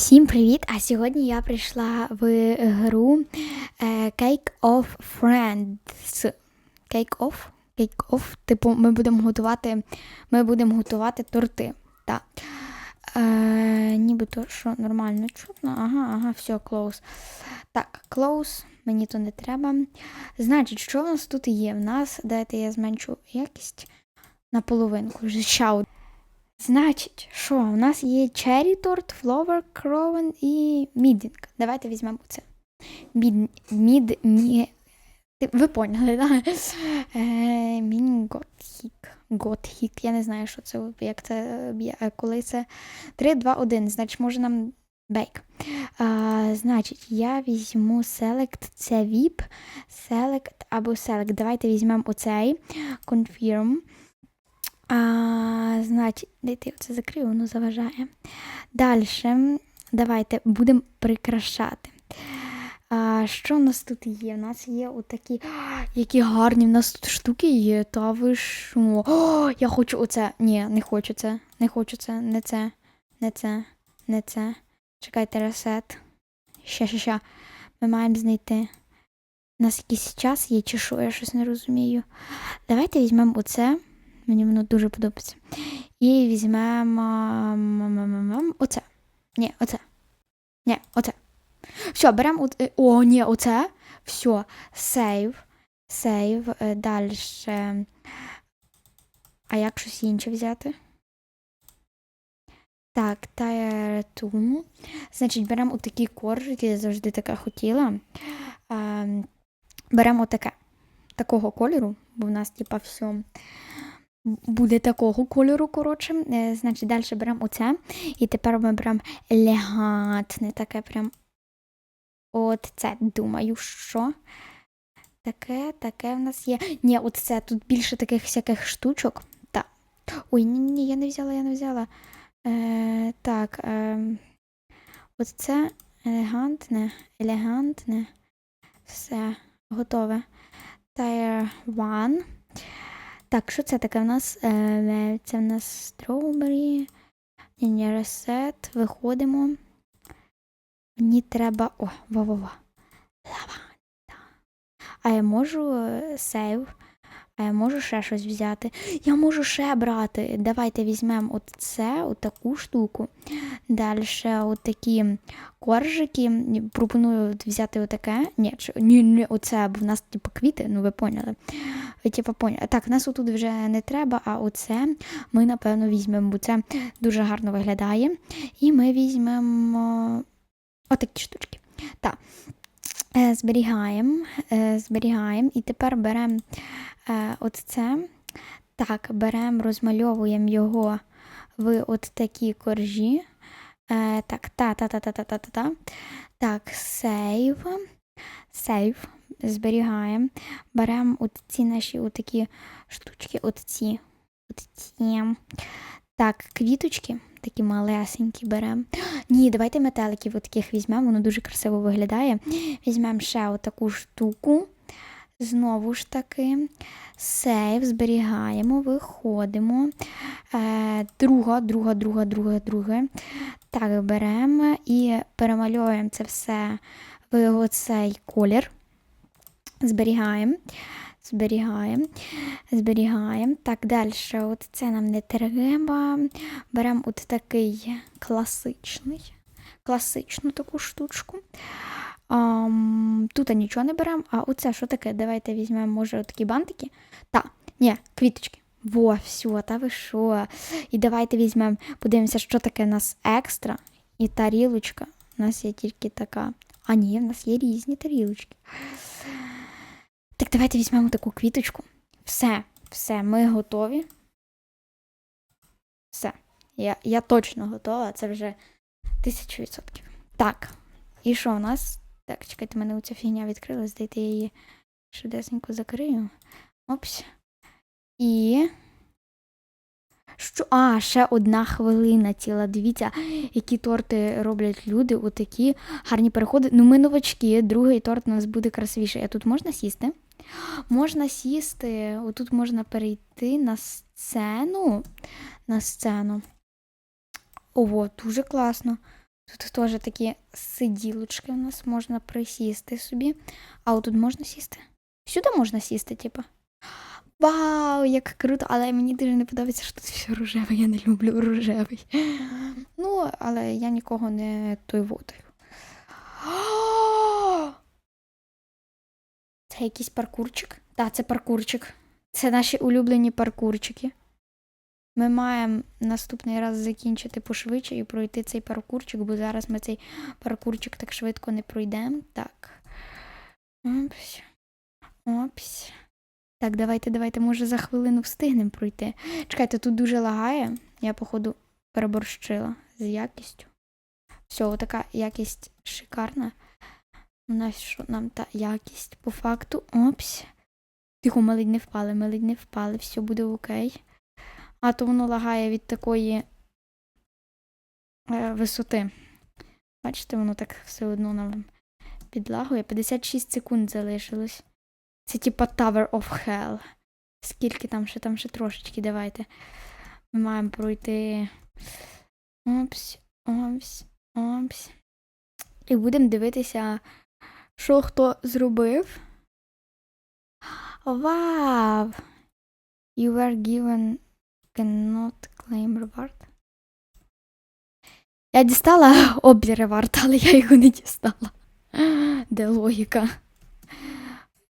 Всім привіт! А сьогодні я прийшла в гру е, Cake of Friends. Cake of? Cake of. Типу, ми будемо готувати, ми будемо готувати торти. Так. Е, нібито що нормально чутно. Ага, ага, все, close. Так, close, мені то не треба. Значить, що в нас тут є? В нас, дайте я зменшу якість на половинку. Значить, що у нас є черрі торт, фловер, кровен і мідінг. Давайте візьмемо це. Мід, мід, мі... Ви поняли, так? Е, Мінготхік. Готхік. Я не знаю, що це, як це, е, коли це 3, 2, 1. Значить, може нам бейк. А, значить, я візьму Select, це VIP, Select або Select. Давайте візьмемо оцей. Confirm. А, значить, дайте я це закрию, воно заважає. Далі, давайте будемо прикрашати. А, що в нас тут є? У нас є отакі, які гарні в нас тут штуки є. Та ви що? О, я хочу оце. Ні, не хочу це. Не хочу це, не це, не це, не це. Чекайте, ресет. Ще, ще, ще. Ми маємо знайти. У нас якийсь час є, чи що, я щось не розумію. Давайте візьмемо оце. Мені воно дуже подобається. І візьмемо оце. Ні, оце. Ні, оце. Все, беремо. е, О, ні, оце. Все. Сейв. Сейв. Далі. А як щось інше взяти? Так, ту. Значить, беремо отакі коржики, я завжди таке хотіла. Ем, Беремо таке. Такого кольору, бо в нас, типа, все буде такого кольору, коротше. Е, Значить, далі беремо оце. І тепер ми беремо елегантне, таке прям. От це, думаю, що. Таке, таке в нас є. Ні, от це тут більше таких всяких штучок. Так. Ой, ні, ні, я не взяла, я не взяла. Е, так. Е, от це елегантне, елегантне. Все, готове. Tier 1. Так, що це таке в нас? Е, Це в нас Strawberry. Ні, ресет. Виходимо. Мені треба. О, ва-ва-ва. Лаванда. А я можу е, сейв. Я можу ще щось взяти. Я можу ще брати. Давайте візьмемо от це, от таку штуку. Далі от такі коржики. Пропоную взяти отаке. Ні, ні, ні, оце, бо в нас типу квіти, ну ви поняли. Типу поняли. Так, нас отут вже не треба, а оце ми, напевно, візьмемо, бо це дуже гарно виглядає. І ми візьмемо отакі штучки. Так. Е, Зберігаємо, е, зберігаємо. І тепер беремо е, от це. Так, беремо, розмальовуємо його в от такі коржі. Е, так, та-та-та-та-та-та-та. Так, сейв. Сейв. Зберігаємо. Беремо от ці наші отакі штучки, от ці. От ці. Так, квіточки, такі малесенькі беремо. Ні, давайте метеликів таких візьмемо, воно дуже красиво виглядає. Візьмемо ще отаку штуку. Знову ж таки, сейв, зберігаємо, виходимо. Е, друга, друга, друга, друга, друга. Так, беремо і перемальовуємо це все в оцей колір. Зберігаємо. Зберігаємо, зберігаємо. Так, далі. От це нам не треба. Беремо от такий класичний, класичну таку штучку. Ам, тут нічого не беремо, а оце що таке? Давайте візьмемо, може, такі бантики. Та, ні, квіточки. Во, все, та ви що? І давайте візьмемо, подивимося, що таке у нас екстра і тарілочка. У нас є тільки така. А ні, в нас є різні тарілочки. Так давайте візьмемо таку квіточку. Все, все, ми готові. Все. Я, я точно готова, це вже тисячу відсотків. Так. І що у нас? Так, чекайте, мене оця фігня відкрилась, дайте я її швидесенько закрию. Опс. І. Що? А, ще одна хвилина ціла. Дивіться, які торти роблять люди, отакі гарні переходи. Ну, ми новачки, другий торт у нас буде красивіший. А тут можна сісти? Можна сісти, отут можна перейти на сцену. На сцену. Ого, дуже класно. Тут теж такі сиділочки у нас можна присісти собі. А отут можна сісти? Сюди можна сісти, типу. Вау, як круто! Але мені дуже не подобається, що тут все рожеве. Я не люблю рожевий. Ну, але я нікого не той водою. Це якийсь паркурчик? Так, це паркурчик. Це наші улюблені паркурчики. Ми маємо наступний раз закінчити пошвидше і пройти цей паркурчик, бо зараз ми цей паркурчик так швидко не пройдемо. Так. Опс. Опс. Так, давайте, давайте, може, за хвилину встигнемо пройти. Чекайте, тут дуже лагає. Я, походу, переборщила з якістю. Все, отака якість шикарна. У нас що нам та якість по факту. Опс. Тихо, ми ледь не впали, ми ледь не впали, все буде окей. А то воно лагає від такої е, висоти. Бачите, воно так все одно нам підлагує. 56 секунд залишилось. Це типа Tower of Hell. Скільки там ще там ще трошечки, давайте. Ми маємо пройти. Опс, опс, опс. І будемо дивитися, що хто зробив. Вау! You were given cannot claim reward. Я дістала обі ревард, але я його не дістала. Де логіка?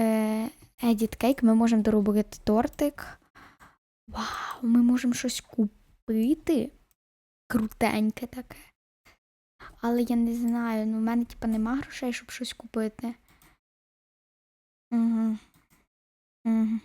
Е, Edit Cake, ми можемо доробити тортик. Вау, ми можемо щось купити. Крутеньке таке. Але я не знаю, ну в мене типа нема грошей, щоб щось купити. Угу. Угу.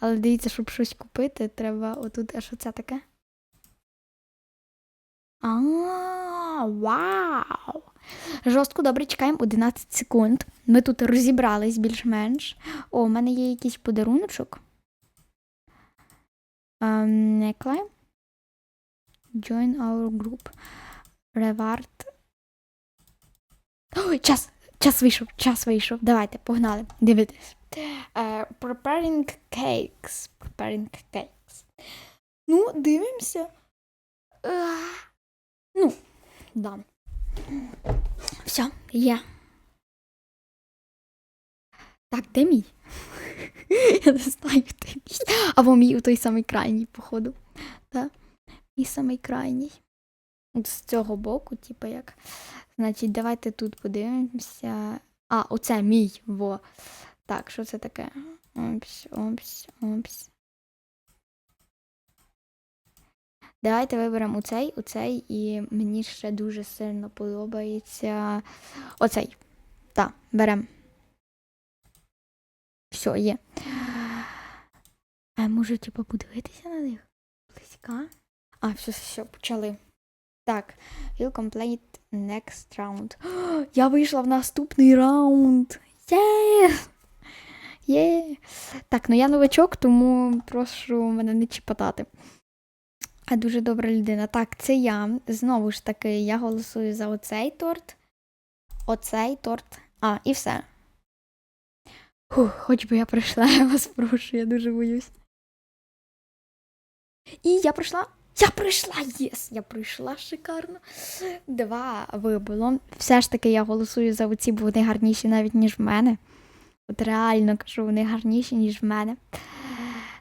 Але дивіться, щоб щось купити, треба отут, а що це таке? А, вау! Жорстко добре, чекаємо 11 секунд. Ми тут розібрались більш-менш. О, у мене є якийсь подаруночок. Um. Join our group. Reward. Ой, час! Час вийшов, час вийшов. Давайте, погнали. Дивитесь. Uh, preparing cakes. Preparing cakes. Ну, дивимося. Uh, ну, да. Все, є. Так, де мій? Я не знаю, де мій. Або мій у той самий крайній, походу. Так? Мій самий крайній. З цього боку, типу як. Значить, давайте тут подивимося. А, оце мій. Во. Так, що це таке? Опс, опс, опс. Давайте виберемо оцей, оцей, і мені ще дуже сильно подобається оцей. Так, беремо. Все, є. А можу, типу, подивитися на них? Близька? А, все, все, почали. Так, we'll complete next round. Я вийшла в наступний раунд. Є! Є! Так, ну я новачок, тому прошу мене не чіпатати. А дуже добра людина. Так, це я. Знову ж таки, я голосую за оцей торт, оцей торт. А, і все. Фух, хоч би я пройшла, я вас прошу, я дуже боюсь. І я пройшла. Я пройшла! Єс! Я пройшла шикарно. Два вибило. Все ж таки я голосую за оці, бо вони гарніші навіть, ніж в мене. От реально кажу, вони гарніші, ніж в мене.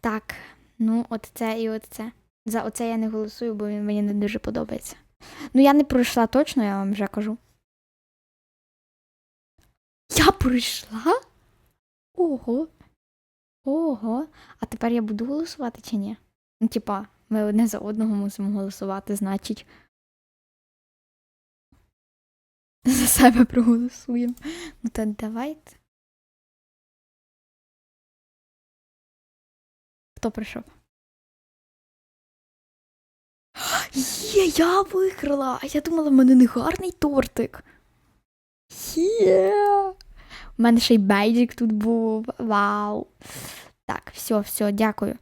Так, ну, от це і от це. За оце я не голосую, бо він мені не дуже подобається. Ну, я не пройшла точно, я вам вже кажу. Я пройшла? Ого. Ого. А тепер я буду голосувати чи ні? Ну, типа, ми одне за одного мусимо голосувати, значить. За себе проголосуємо. Ну то давайте. Хто прийшов? Є, я виграла! А я думала, в мене не гарний тортик. Є! У мене ще й бейджик тут був. Вау! Так, все, все, дякую.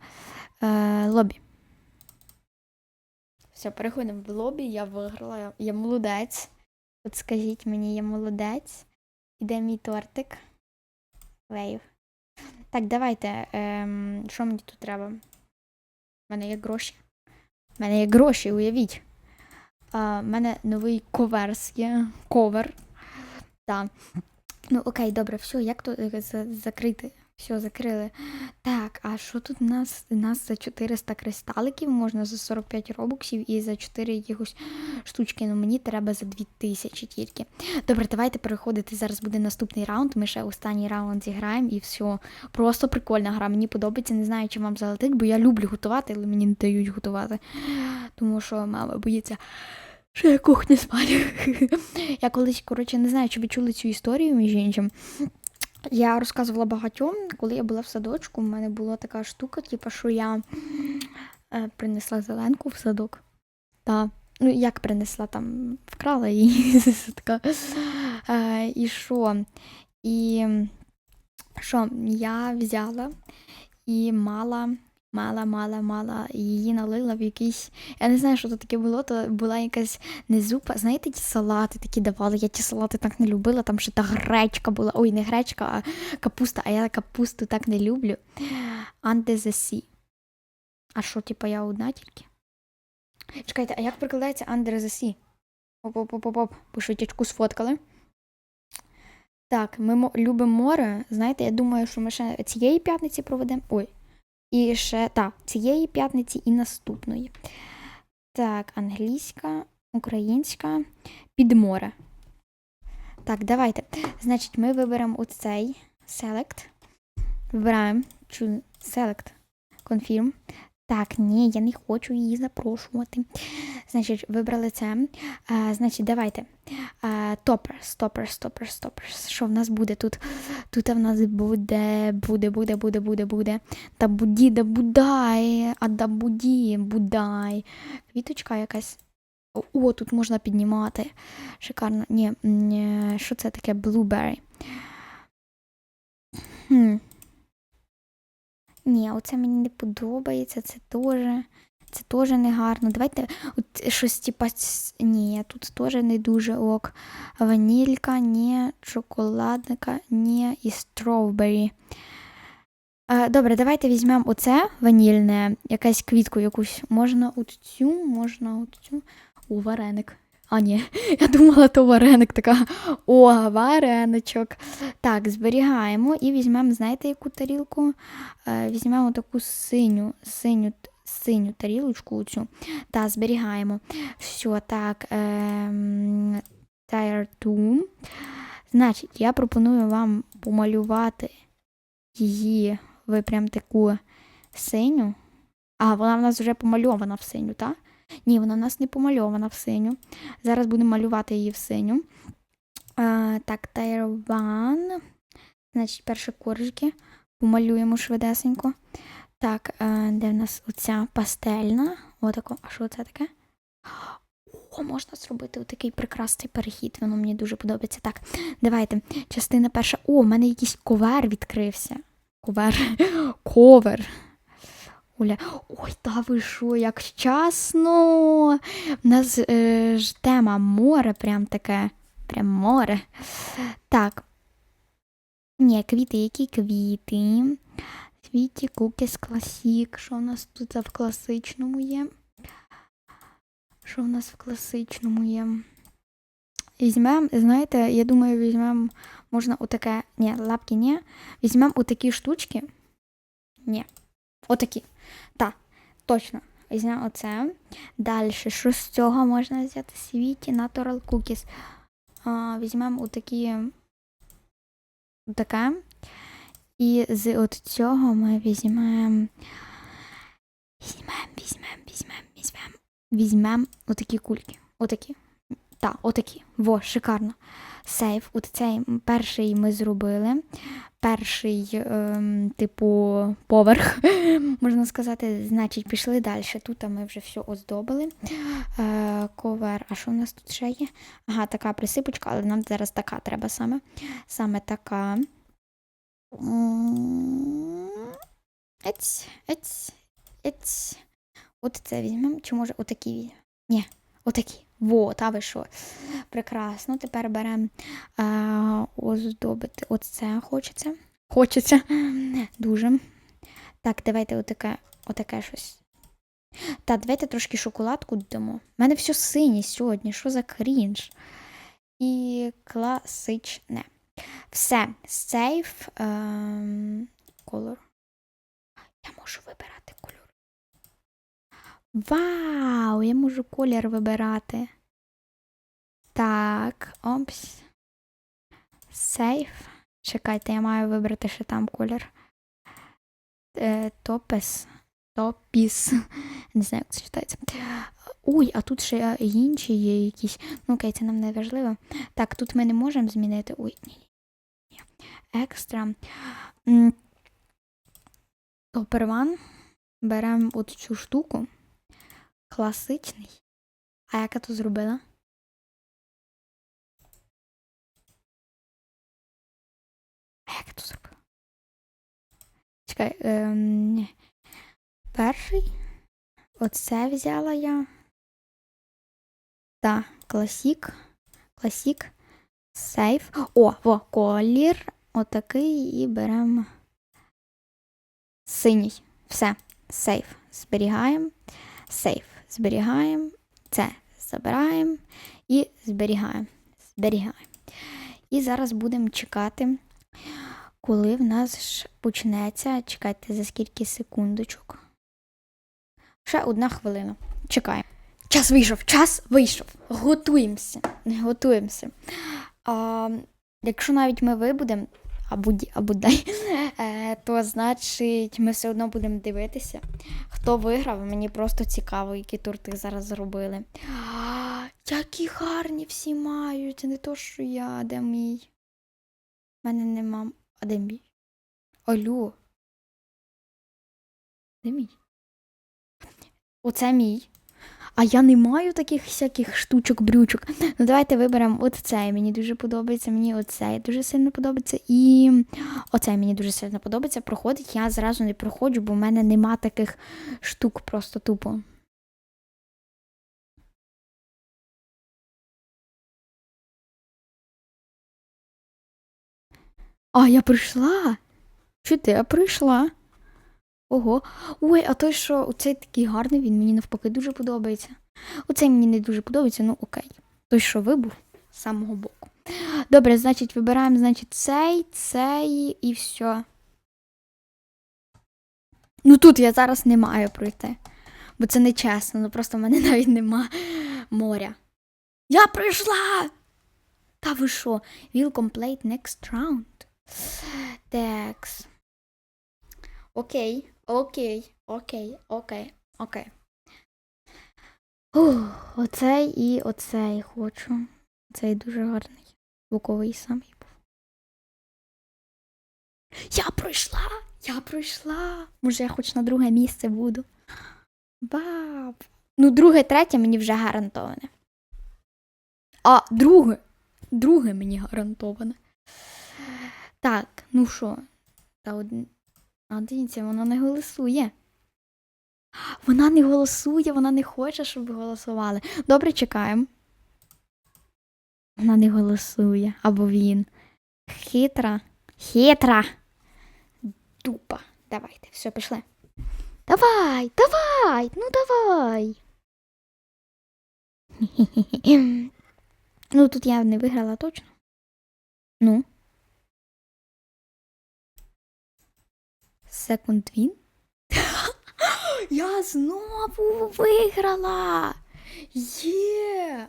Е, Лобі. Все, переходимо в лобі, я виграла, я, молодець. От скажіть мені, я молодець. Іде мій тортик. Вейв. Так, давайте. Ем, що мені тут треба? У мене є гроші. У мене є гроші, уявіть. А, в мене новий коверс є. Ковер. Так. Ну, окей, добре, все, як то е, закрити? Все, закрили. Так, а що тут у нас? У нас за 400 кристаликів можна за 45 робоксів і за 4 якихось штучки. Ну мені треба за 2000 тільки. Добре, давайте переходити. Зараз буде наступний раунд. Ми ще останній раунд зіграємо і все. Просто прикольна гра. Мені подобається. Не знаю, чи вам залетить, бо я люблю готувати, але мені не дають готувати. Тому що мама боїться. Що я кухню спалю. Я колись, коротше, не знаю, чи ви чули цю історію між іншим. Я розказувала багатьом, коли я була в садочку, в мене була така штука, типу, що я е, принесла зеленку в садок. Та, ну, як принесла, там вкрала її з садка. Е, і що? І що я взяла і мала, мала, мала, мала, її налила в якийсь. Я не знаю, що це таке було, то була якась не зупа. Знаєте, ті салати такі давали. Я ті салати так не любила, там ще та гречка була. Ой, не гречка, а капуста, а я капусту так не люблю. Sea. А що, типа, я одна тільки? Чекайте, а як прикладається sea? Оп-оп-оп-оп, бо швидячку сфоткали. Так, ми любимо море. Знаєте, я думаю, що ми ще цієї п'ятниці проведемо. Ой. І ще, так, цієї п'ятниці і наступної. Так, англійська, українська, під море. Так, давайте. Значить, ми виберемо оцей Select. Вибираємо Select. Confirm. Так, ні, я не хочу її запрошувати. Значить, вибрали це. А, значить, давайте. Toppers, toppers, toppers, toppers. Що в нас буде тут? Тут в нас буде, буде, буде, буде, буде, буде. Та буді, да будай, а да буді, будай. Квіточка якась. О, тут можна піднімати. Шикарно. Ні, м, е, що це таке? Blueberry. Хм. Ні, оце мені не подобається, це теж. Це теж не гарно. Давайте от щось типа. Ні, тут теж не дуже ок. Ванілька, ні, шоколадника, ні, і стровбері. Е, добре, давайте візьмемо оце ванільне, якась квітку якусь. Можна от цю, можна от цю. О, вареник. А, ні, я думала, то вареник така. О, вареничок. Так, зберігаємо і візьмемо, знаєте, яку тарілку? Е, візьмемо таку синю, синю, синю тарілочку цю та зберігаємо. Все, так. Ем, Tire 2. Значить, я пропоную вам помалювати її ви прям таку синю. А, вона в нас вже помальована в синю, так? Ні, вона в нас не помальована в синю. Зараз будемо малювати її в синю. А, так, Tire 1. Значить, перші коржики помалюємо швидесенько. Так, е, де в нас оця пастельна. Отако. А що це таке? О, можна зробити отакий прекрасний перехід. Воно мені дуже подобається. Так, давайте. Частина перша. О, в мене якийсь ковер відкрився. Ковер. Ковер. Оля. Ой, та ви що, як вчасно. У нас е, ж тема море, прям таке. Прям море. Так. Ні, квіти, які квіти? Світі, кукіс, класік. Що у нас тут в класичному є? Що у нас в класичному є? Візьмемо, знаєте, я думаю, візьмемо, можна отаке. Ні, лапки ні. Візьмемо отакі штучки. Ні. Отакі. Так, точно. Візьмемо оце. Далі, що з цього можна взяти? Світі Natural Cookies. Візьмемо отакі. Таке. І з от цього ми візьмемо. Візьмемо, візьмемо, візьмемо, візьмемо. Візьмемо отакі кульки. Отакі. Так, отакі. Во, шикарно. Сейф. От цей перший ми зробили. Перший, ем, типу, поверх, можна сказати. Значить, пішли далі. Тут ми вже все оздобили. Е, ковер. А що у нас тут ще є? Ага, така присипочка, але нам зараз така треба саме. Саме така. Ець, ець, ець. От це візьмемо. Чи може отакі візьмемо? Ні, отакі. Во, та ви що? Прекрасно. Тепер беремо е, оздобити. Оце хочеться. Хочеться. Дуже. Так, давайте отаке, отаке щось. Та, давайте трошки шоколадку додамо. У мене все синє сьогодні, що за крінж? І класичне. Все, сейф ем, колор. Я можу вибирати кольор. Вау! Я можу колір вибирати. Так, опс. Сейф. Чекайте, я маю вибрати ще там колір. Е, топес. Топіс. Не знаю, як це читається. Ой, а тут ще інші є якісь. Ну окей, це нам не важливо. Так, тут ми не можемо змінити. Ой, ні. Екстра. Топер ван. Беремо от цю штуку. Класичний. А як я то зробила? А як я то зробила? Чекай. Ем... Перший. Оце взяла я. Так, класік. Класік. Сейф. О, о, колір. Отакий і беремо синій. Все. Сейф. Зберігаємо. Сейф. Зберігаємо. Це забираємо і зберігаємо. Зберігаємо. І зараз будемо чекати, коли в нас почнеться. Чекайте за скільки секундочок. Ще одна хвилина. Чекаємо. Час вийшов, час вийшов. Готуємося. Готуємося. А, Якщо навіть ми вибудемо, або, або дай, то значить ми все одно будемо дивитися. Хто виграв, мені просто цікаво, які турти зараз зробили. Які гарні всі мають. Не то, що я, де мій. У мене нема. А де мій? Алло. Де мій? Оце мій. А я не маю таких всяких штучок-брючок. Ну, давайте виберемо от цей. Мені дуже подобається. Мені оцей дуже сильно подобається. І оцей мені дуже сильно подобається. Проходить. Я зразу не проходжу, бо в мене нема таких штук просто тупо. А, я прийшла? Чи ти я прийшла? Ого. Ой, а той, що оцей такий гарний, він мені навпаки дуже подобається. Оцей мені не дуже подобається, ну окей. Той, що вибув з самого боку. Добре, значить, вибираємо, значить, цей, цей і все. Ну тут я зараз не маю пройти. Бо це не чесно, ну просто в мене навіть нема моря. Я прийшла! Та ви що? Will complete next round. Текс. Окей. Окей, окей, окей, окей. Ух, оцей і оцей хочу. Цей дуже гарний. Звуковий самий був. Я пройшла! Я пройшла! Може, я хоч на друге місце буду. Баб. Ну, друге, третє мені вже гарантоване. А, друге. Друге мені гарантоване. Так, ну що, та один. А дивіться, вона не голосує. Вона не голосує, вона не хоче, щоб голосували. Добре, чекаємо. Вона не голосує. Або він. Хитра. Хитра. Дупа. Давайте, все, пішли. Давай, давай, ну давай. Ну, тут я не виграла точно. Ну. Секунд він. Я знову виграла. Є!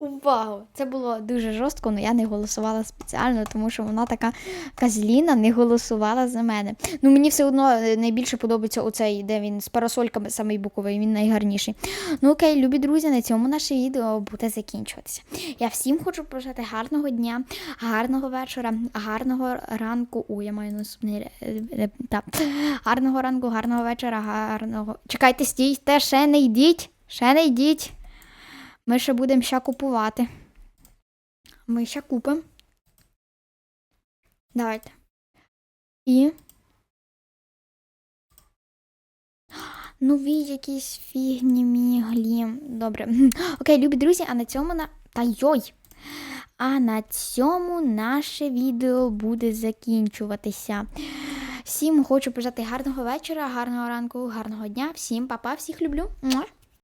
Увагу! Це було дуже жорстко, але я не голосувала спеціально, тому що вона така казліна не голосувала за мене. Ну мені все одно е, найбільше подобається оцей, де він з парасольками самий буковий, він найгарніший. Ну окей, любі друзі, на цьому наше відео буде закінчуватися. Я всім хочу побажати гарного дня, гарного вечора, гарного ранку. Ой, я маю наступний так. Гарного ранку, гарного вечора, гарного. Чекайте, стійте, ще не йдіть, ще не йдіть. Ми ще будемо ще купувати. Ми ще купимо. Давайте. І. Нові якісь фігні міглі. Добре. Окей, любі друзі, а на цьому на. Та йой! А на цьому наше відео буде закінчуватися. Всім хочу бажати гарного вечора, гарного ранку, гарного дня. Всім па-па, всіх люблю.